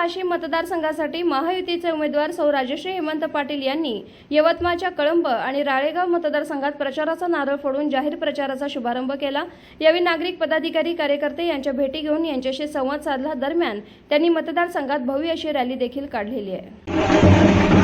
वाशिम मतदारसंघासाठी महायुतीचे उमेदवार सौराजश्री हेमंत पाटील यांनी यवतमाळच्या कळंब आणि राळेगाव मतदारसंघात प्रचाराचा नारळ फोडून जाहीर प्रचाराचा शुभारंभ केला. यावेळी नागरिक पदाधिकारी कार्यकर्ते यांच्या भेटी घेऊन यांच्याशी संवाद साधला. दरम्यान त्यांनी मतदारसंघात भव्य अशी रॅली देखील काढलेली आहे.